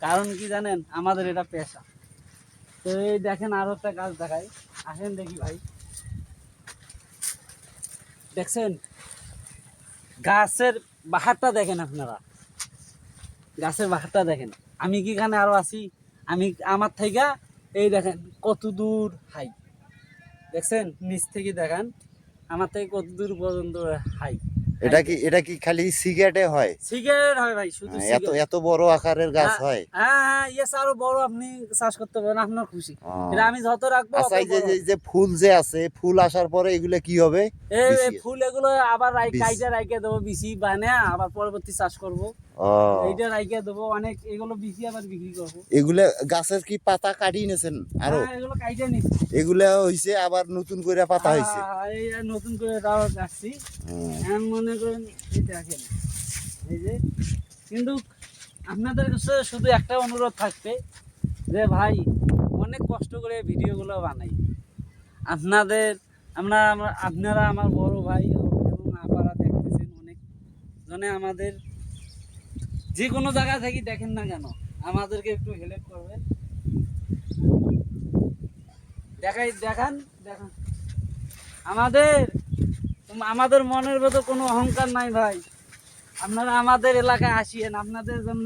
কারণ কি জানেন? আমাদের এটা পেশা। তো এই দেখেন আরও একটা গাছ দেখাই। আসেন দেখি ভাই। দেখছেন? গাছের বাহারটা দেখেন আপনারা। গাছের বাহারটা দেখেন। আমি কি এখানে আরও আছি? আমি আমার থেকে এই দেখেন কত দূর হাই দেখছেন? নিচ থেকে দেখেন। আমার থেকে কত দূর পর্যন্ত হাই এটা কি এটা কি খালি সিগারেটে হয়? সিগারেট হয় ভাই শুধু হ্যাঁ, এত এত বড় আকারের গাছ হ্যাঁ, হয়। হ্যাঁ হ্যাঁ ইয়েস আরও বড় আপনি চাষ করতে পারেন আপনার খুশি। এটা আমি যত রাখব আচ্ছা যে যে- ফুল যে আছে ফুল আসার পরে এগুলো কি হবে? এই ফুল এগুলো আবার। কাইটা রাইকে দেবো বানে আবার পরবর্তী চাষ করব। এইটা রাইকে দেবো অনেক এগুলো বিচি আবার বিক্রি করব। এগুলা গাছের কি পাতা কাটিয়ে নিয়েছেন আরও? হ্যাঁ, এগুলো কাইটা এগুলা হইছে আবার নতুন করে পাতা হইছে। এই নতুন করে রাখছি হুম। মনে করেন, এই দেখেন, এই যে, কিন্তু আপনাদের কাছে শুধু একটা অনুরোধ থাকবে যে ভাই, অনেক কষ্ট করে ভিডিওগুলো বানাই। আপনাদের, আমরা- আপনারা আমার বড় ভাই এবং আপারা দেখতেছেন অনেক জনে আমাদের, যে কোনো জায়গা থেকে দেখেন না কেন, আমাদেরকে একটু হেল্প করবেন। দেখাই, দেখান দেখান। আমাদের আমাদের মনের মতো কোনো অহংকার নাই ভাই। আপনারা আমাদের এলাকায় আসিয়েন আপনাদের জন্য